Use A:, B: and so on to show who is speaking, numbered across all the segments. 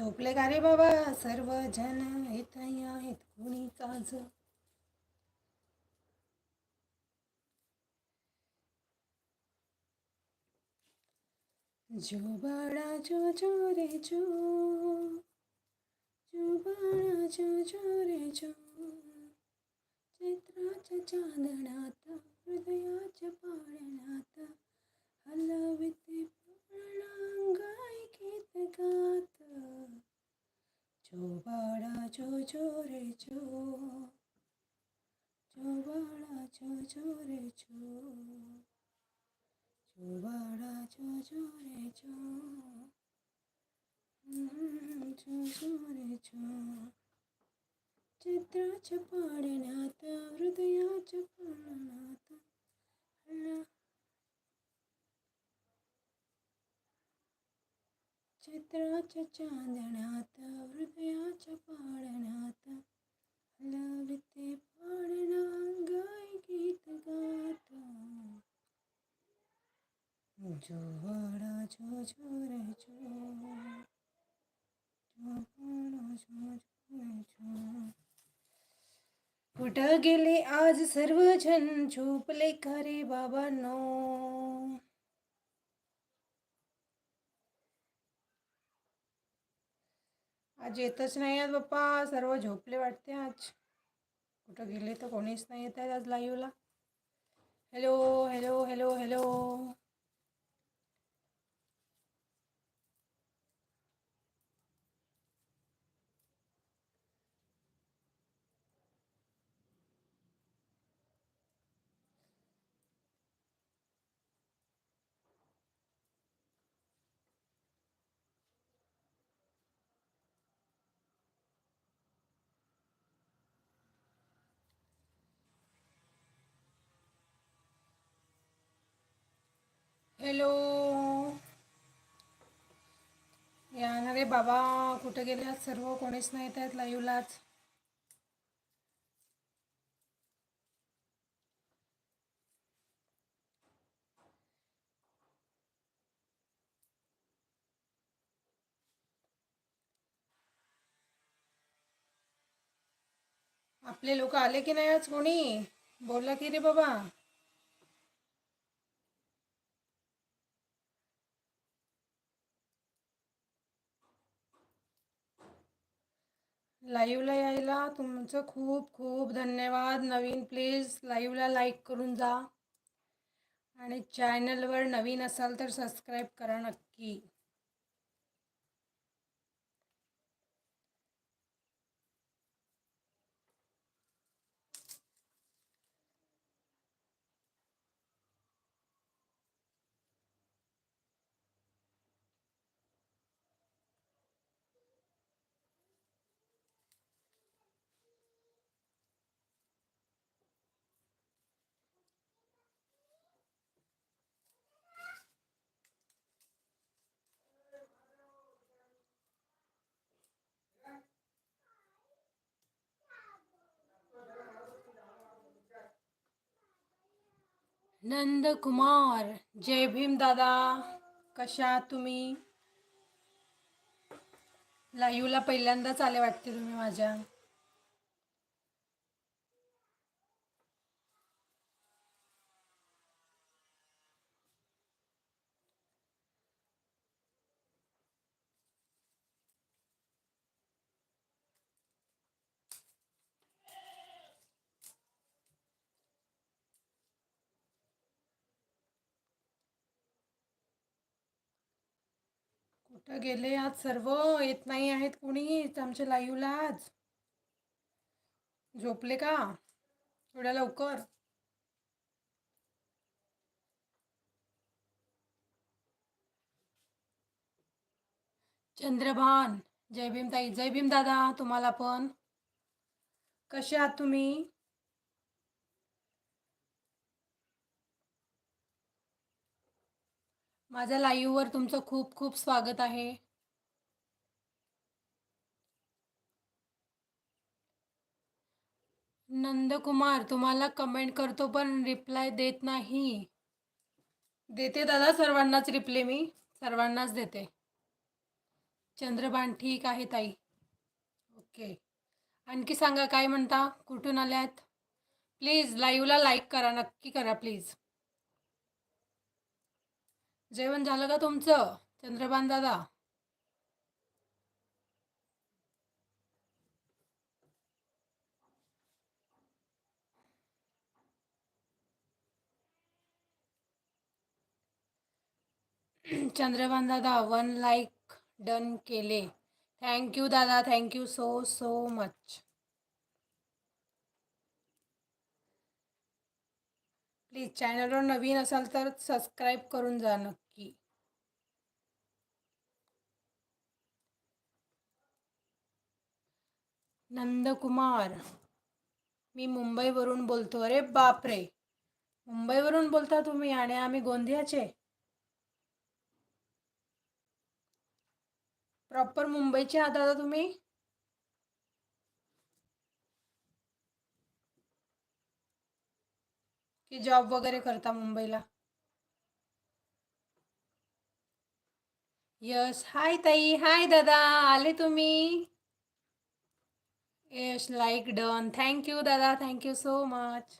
A: झोपले का रे बाबा? सर्व जन आहेत कुणीच आज जो बाळा जो जो रे जो. जो बाळा जो जो रे जो. चैत्राच्या चांदण्यात हृदयाच्या पाळण्यात हलविते पूर्णांगाई गीत गात जो बाळा जो जो रे जो जो बाळा जो जो रे जो जो बाळा जो जो रे जो हम्म, जो जो रे जो चित्राच्या पाडण्यात हृदयाच्या पाळण्यात हला चित्राच्या चांदण्यात हृदयाच्या पाळण्यात हलविते पाळणा गाय गीत गात. जोडा जो जो रे जो कुठं गेले आज सर्वजण? झोपले खरे बाबांनो. आज येतच नाही आहेत बाप्पा. सर्व झोपले वाटते आज. कुठं गेले तर कोणीच नाही येत आहेत आज लाईव्हला hello hello hello hello hello. या ना रे बाबा कुठं गेले सर्व कोणीच नाही येत आहेत लाईव्हलाच. आपले लोक आले की नाही आज कोणी? बोला की रे बाबा. लाईव्हला यायला तुमचं खूप खूप धन्यवाद. नवीन प्लीज लाईव्हला लाईक करून जा. आणि चॅनलवर नवीन असाल तर सबस्क्राईब करा नक्की. नंदकुमार जय भीम दादा. कशा तुम्ही? लाईव्हला पहिल्यांदाच आले वाटते तुम्ही माझ्या. कुठं गेले आज सर्व येत नाही आहेत कुणी आमच्या लाईव्हला आज. झोपले का? थोड्या लवकर. चंद्रभान जय भीम ताई जय भीम दादा तुम्हाला पण. कसे आहात तुम्ही? माझ्या लाईव्हवर तुमचं खूप खूप स्वागत आहे. नंदकुमार तुम्हाला कमेंट करतो पण रिप्लाय देत नाही. देते दादा सर्वांनाच रिप्ले मी. सर्वांनाच देते. चंद्रबाण ठीक आहे ताई. ओके. आणखी सांगा काय म्हणता? कुठून आल्यात? प्लीज लाईव्हला लाईक करा नक्की करा प्लीज जेवण झालं का तुमचं चंद्रबान दादा? चंद्रबान दादा वन लाईक डन केले. थँक्यू दादा thank you so so much please चॅनलवर नवीन असाल तर सबस्क्राईब करून जा नक्की. नंदकुमार. मी मुंबईवरून बोलतो. अरे बापरे! मुंबईवरून बोलता तुम्ही आणि आम्ही गोंदियाचे? प्रॉपर मुंबईचे आहात दादा तुम्ही? की जॉब वगैरे करता मुंबईला? यस. हाय ताई. हाय दादा. आले तुम्ही? Yes like done thank you दादा. थँक्यू सो मच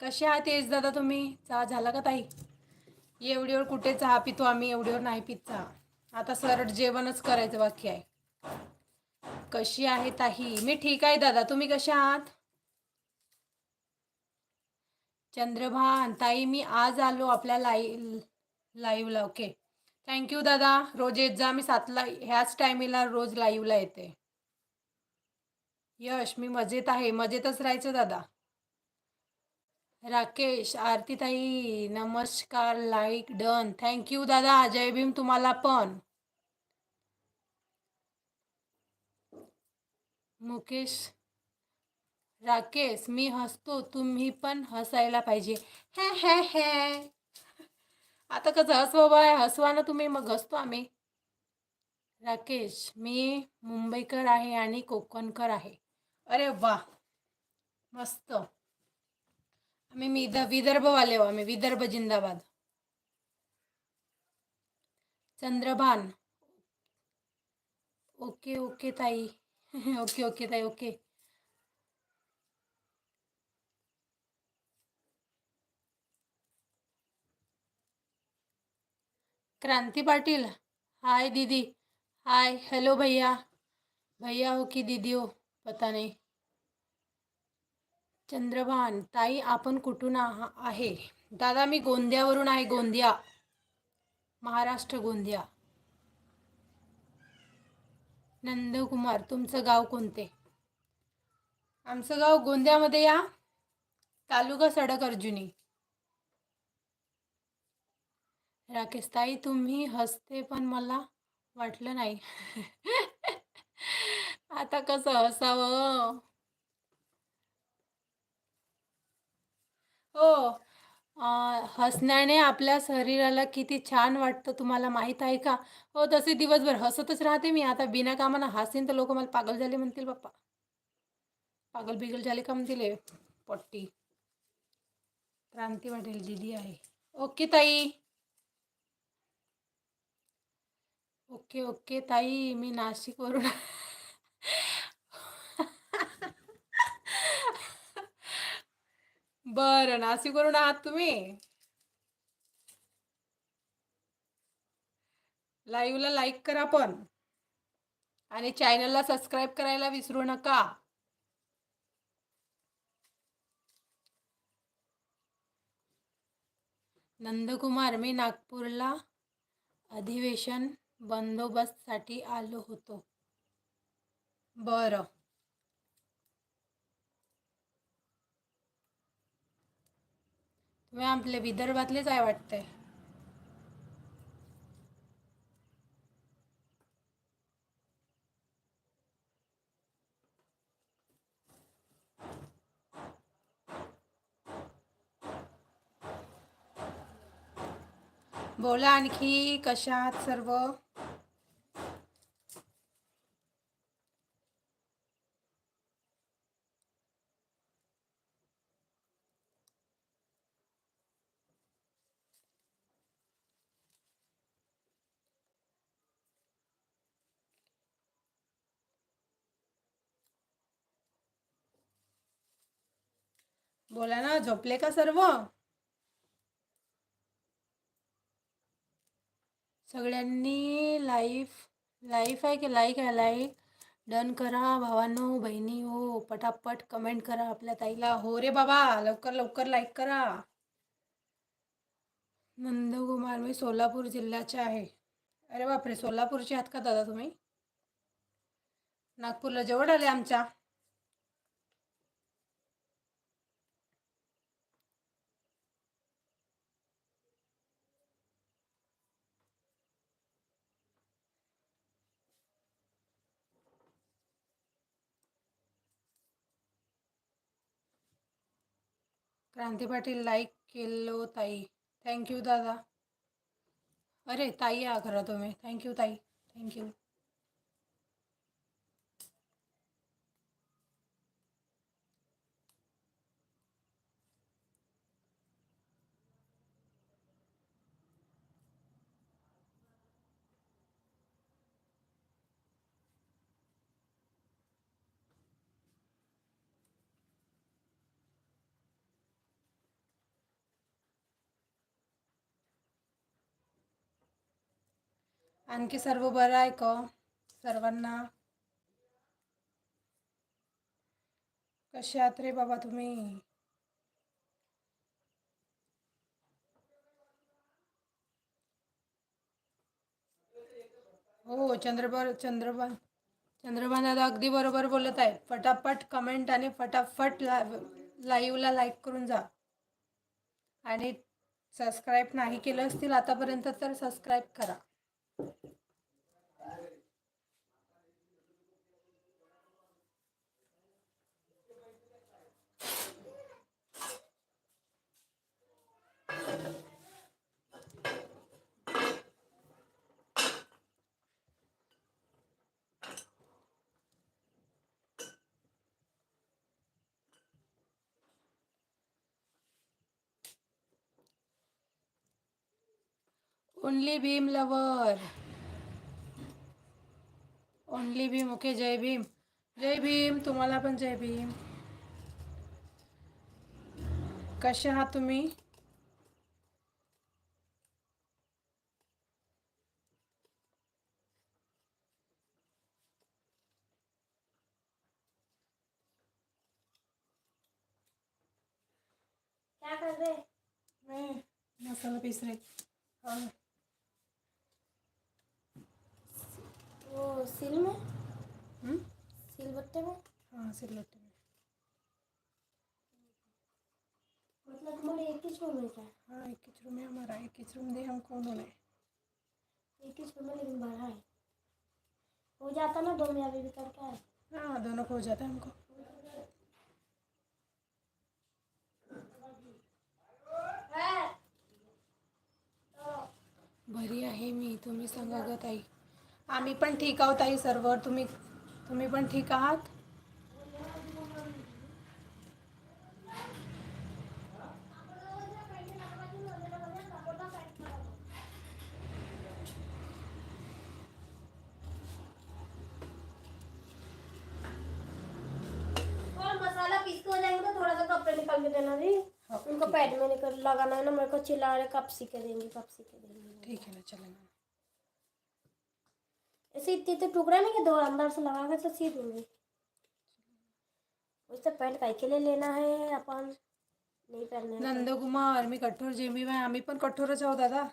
A: कसे आहात येस दादा तुम्ही? चहा झाला का ताई? एवढीवर कुठे चहा पितो आम्ही? एवढीवर नाही पित चहा. आता सरळ जेवणच करायचं बाकी आहे. कशी आहे ताई? मी ठीक आहे दादा. तुम्ही कसे आहात? चंद्रभान ताई मी आज आलो आपल्या लाई लाईव्हला ओके थँक्यू दादा. रोज येत जा मी सातला ह्याच टायमिंगला रोज लाईव्हला येते. यश मी मजेत आहे. मजेतच राहायचं दादा. राकेश आरतीताई नमस्कार लाईक डन थँक्यू दादा. जय भीम तुम्हाला पण. मुकेश राकेश मी हसतो. तुम्ही पण हसायला पाहिजे. हे हे हे. आता कसं हसवा बाय हसवा ना तुम्ही मग हसतो आम्ही. राकेश मी मुंबईकर आहे आणि कोकणकर आहे. अरे वा! मस्त. आम्ही मी विदर्भवाले हो आम्ही विदर्भ जिंदाबाद. चंद्रभान. ओके ओके ताई. ओके ओके ताई ओके. क्रांती पाटील. हाय दीदी. हाय. हेलो भैया. भैया हो की दीदी हो? पता नाही. चंद्रभान ताई आपण कुठून आहा आहे? दादा मी गोंदियावरून आहे गोंदिया. महाराष्ट्र गोंदिया. नंदकुमार तुमचं गाव कोणते? आमचं गाव गोंदियामध्ये या. तालुका सडक अर्जुनी. राकेश ताई तुम्ही हसते पण मला वाटलं नाही. आता कसं हसावं हो. हसण्याने आपल्या शरीराला किती छान वाटतं तुम्हाला माहीत आहे का? हो तसे दिवसभर हसतच राहते मी. आता बिना कामानं हसीन तर लोक मला पागल झाले म्हणतील बाप्पा पागल बिगल झाले का म्हणतील पट्टी. क्रांती वाटेल दिदी आहे. ओके ताई. ओके ओके ताई मी नाशिकवरून. बरं नाशिकवरून आहात तुम्ही? लाईव्हला लाईक करा पण. आणि चॅनलला सबस्क्राईब करायला विसरू नका. नंदकुमार मी नागपूरला. अधिवेशन बंदोबस्तसाठी आलो होतो. बरं. तुम्ही आपले विदर्भातलेच आहे वाटतंय. बोला आणखी कशा आहात सर्व? बोला ना झोपले का सर्व? सगळ्यांनी लाईफ लाईफ आहे की लाईक आहे लाईक डन करा भावांनो बहिणी हो पटापट कमेंट करा आपल्या ताईला. हो रे बाबा लवकर लवकर लाईक करा. नंदकुमार मी सोलापूर जिल्ह्याचे आहे. अरे बापरे सोलापूरचे आहात का दादा तुम्ही? नागपूरला जवळ आले आमच्या. क्रांती पाटील लाईक केलो हो ताई. थँक्यू दादा. अरे ताई या खरं तुम्ही. थँक्यू ताई. थँक्यू आणखी सर्व बरं आहे का? सर्वांना? कसे आहात रे बाबा तुम्ही? हो चंद्रबार चंद्रबान चंद्रबान दादा अगदी बरोबर बोलत आहे फटाफट कमेंट आणि फटाफट ला लाईव्हला लाईक करून जा. आणि सबस्क्राईब नाही केलं असतील आतापर्यंत तर सबस्क्राईब करा. Only Bhim lover. Only Bhim okay जय भीम। जय भीम तुम्हाला पण जय भीम। कसे आहात तुम्ही? मसाला पीस
B: वो सिल में
A: हम्म?
B: सिल बट्टे में
A: हाँ सिलौटे में
B: मतलब तुम्हारे एक ही रूम में क्या
A: हाँ इक्कीस रूम है हमारा इक्कीस रूम दे हमको उन्होंने।
B: एक ही रूम में लेकिन बड़ा है। हो जाता ना दो में अभी भी करके आए।
A: हाँ दोनों को हो जाता है हमको। बरी आहे मी तुम्ही सांगा ग ताई आम्ही पण ठीक आहोत ताई सर्व. तुम्ही तुम्ही पण ठीक आहात?
B: और मसाला पीस के जाएंगे तो थोड़ा सा कपड़े निकाल के देना जी
A: हाँ,
B: उनको पैड में निकल लगाना है ना मेरे को चिल्ला रहे कब सीखे देंगे कब सीखे देंगे.
A: ठीक है ना चलेगा
B: ऐसे इतने इतने टुकड़े नहीं कि दो अंदर से लगा के तो सी दूँगी उससे पैंट काय के लिए लेना है अपन नहीं पहनने तो।
A: नंदकुमार मी कठोर जेबी आहे आम्ही पण कठोरच आहोत दादा।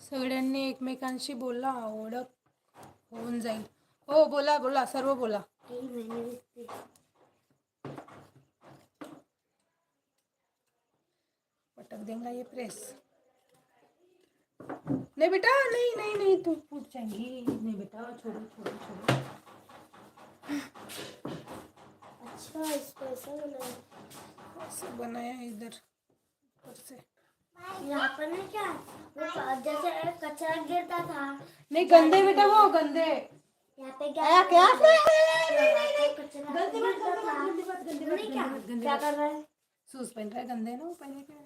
A: सगळ्यांनी एकमेकांशी बोला ओळख होऊन जाईल. हो बोला बोला सर्व बोला
B: यही मैंने भी पी-
A: पटक देंगे ये प्रेस। नहीं बेटा नहीं नहीं नहीं तू फूट जाएँगी। नहीं बेटा छोड़ो छोड़ो छोड़ो।
B: अच्छा इसको ऐसा बनाया।
A: ऐसे बनाया इधर ऊपर से।
B: यहाँ पर ना क्या? वो जैसे कचरा गिरता था।
A: नहीं गंदे बेटा वो गंदे।
B: यहाँ पे क्या
A: क्या? गंदी गंदी गंदी
B: नहीं क्या?
A: गंदी
B: कर रहा है?
A: शूज़ पहन रहा है गंदे ना वो पहने क्या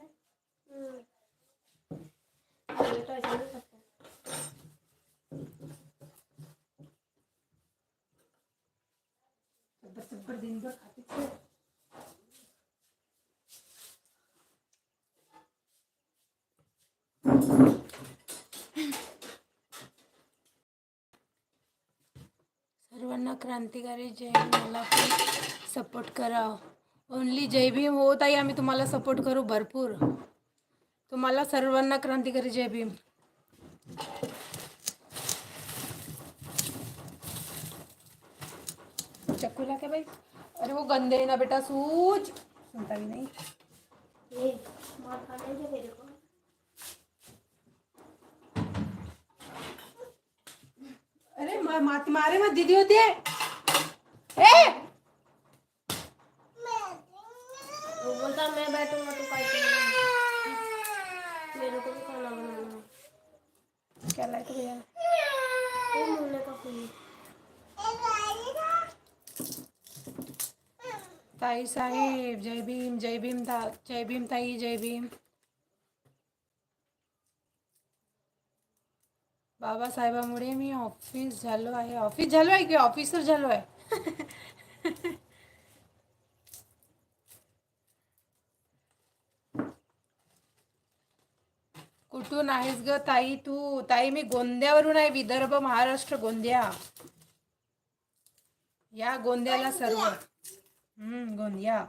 A: सर्वांना क्रांतिकारी जय मला सपोर्ट करा. ओनली जय भीम होत आहे आम्ही तुम्हाला सपोर्ट करू भरपूर. तुम्हाला सर्वांना क्रांतिकारी जय भीम। चक्कूला क्या भाई अरे वो गंदे है ना बेटा सूज। सुनता भी नहीं। अरे मा, मा, मारे मत दीदी होती है? ए!
B: वो बोलता मैं बैठूँगा तो करूँगा मेरे को भी खाना बनाना है।
A: क्या लाए तो भैया?
B: मुन्ने का फूल।
A: ताई साहेब जय भीम जय भीम जय भीम ताई जय भीम। बाबासाहेबामुळे मी ऑफ़िस झालो आहे। ऑफ़िस झालो आहे की ऑफिसर झालो आहे? कुठून आहेस ग ताई. तू ताई मी गोंद्यावरून आहे विदर्भ महाराष्ट्र गोंदिया. या गोंद्याला सर्व. हम्म गोंदिया.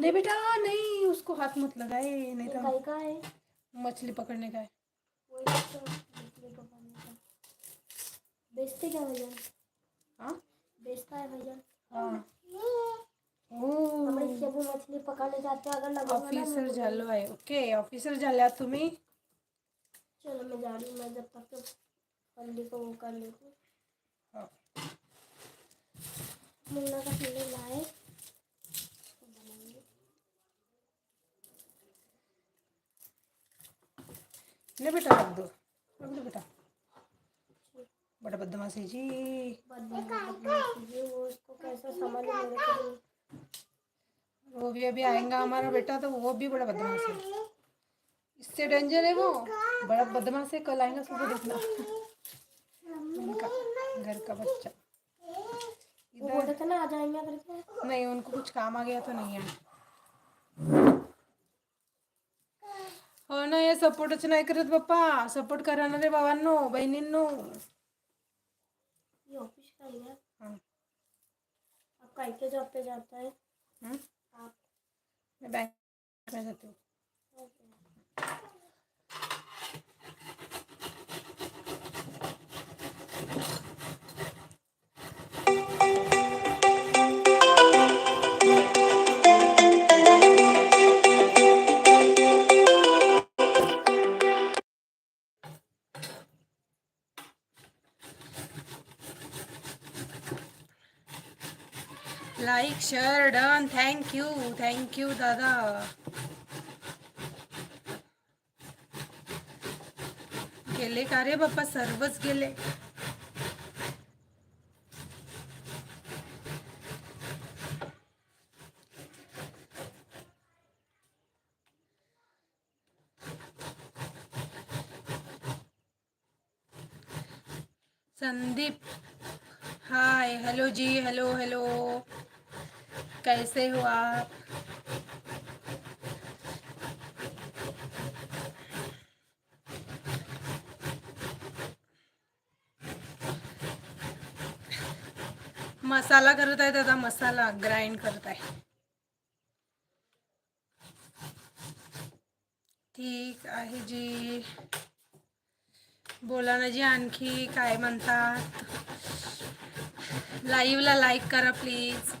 A: नहीं बेटा नहीं उसको हाथ मत लगाए नहीं तो
B: है
A: मछली पकड़ने का है
B: बेचते क्या भैया?
A: हाँ?
B: बेचता है भैया।
A: हाँ।
B: मछली पकड़ने जाते हैं अगर
A: ऑफिसर
B: को-
A: ओके ऑफिसर झाल्या तुम्ही।
B: चलो मैं जा रही हूँ मैं जब तक तो पल्ली को वो कर लेती हाँ. मुन्ना का फूल लाए।
A: नहीं बेटा रख दो। रख दो बेटा। बड़ा बदमाशी जी।
B: वो
A: भी अभी आएगा हमारा बेटा तो वो भी बड़ा बदमाश है। इससे डेंजर है वो। बड़ा बदमाश है कल आएगा सुबह देखना। उनका घर का बच्चा।
B: थे ना आ जाएंगे
A: नहीं उनको कुछ काम आ गया तो नहीं है। हो ना हे सपोर्टच नाही करत बाप्पा सपोर्ट करा ना रे बाबांनो बहिणींनो
B: का ही है
A: हाँ.
B: आप काय के जॉब पे जाता है
A: हम्म?
B: आप
A: मैं बैंक में जाती हूँ शेअर डन थँक्यू थँक्यू दादा गेले का रे बाप्पा सर्वच गेले. संदीप. हाय हेलो जी. हेलो हेलो कैसे हो आप मसाला करत आहे दादा मसाला ग्राइंड करत आहे. ठीक आहे जी. बोला ना जी आणखी काय म्हणतात? लाईव्हला लाईक करा प्लीज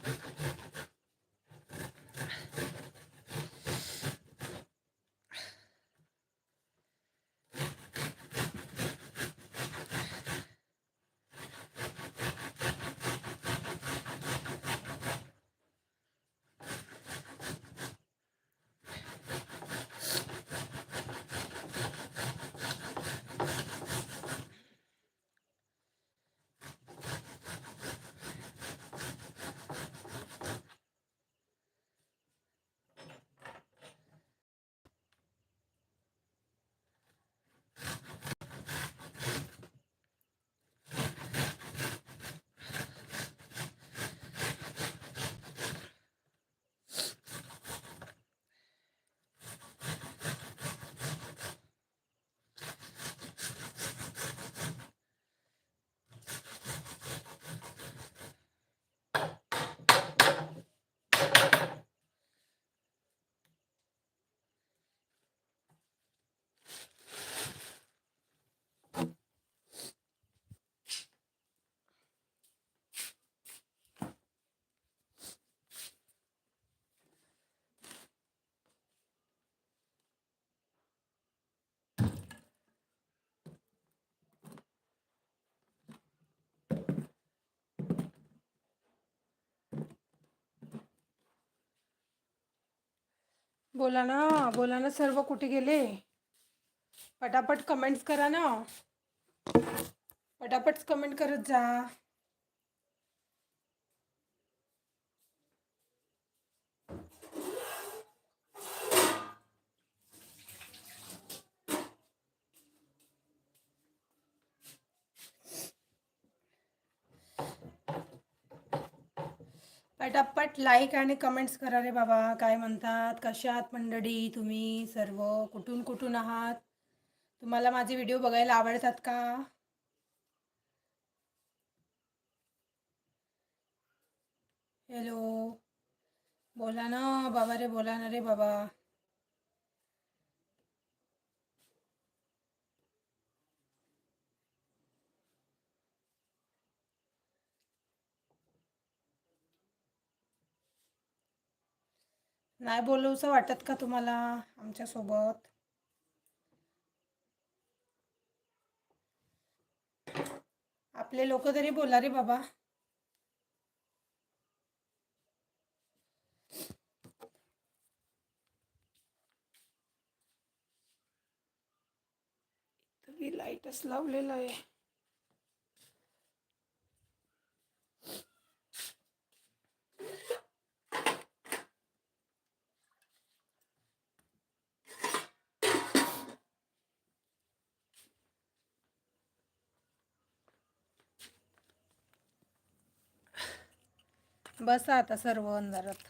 A: बोला ना बोला ना सर्व कुठे गेले? पटापट कमेंट्स करा ना. पटापट कमेंट करत जा. पटापट लाईक आणि कमेंट्स करा रे बाबा. काय म्हणतात? कशा आहात मंडळी तुम्ही सर्व? कुठून कुठून आहात? तुम्हाला माझे व्हिडिओ बघायला आवडतात का? हॅलो बोला ना. बाबा रे बोला ना रे बाबा. नाही बोलूचं वाटत का तुम्हाला आमच्यासोबत आपले लोक तरी बोला रे बाबा. लाईटच लावलेलं आहे. बसा आता सर्व अंधारात.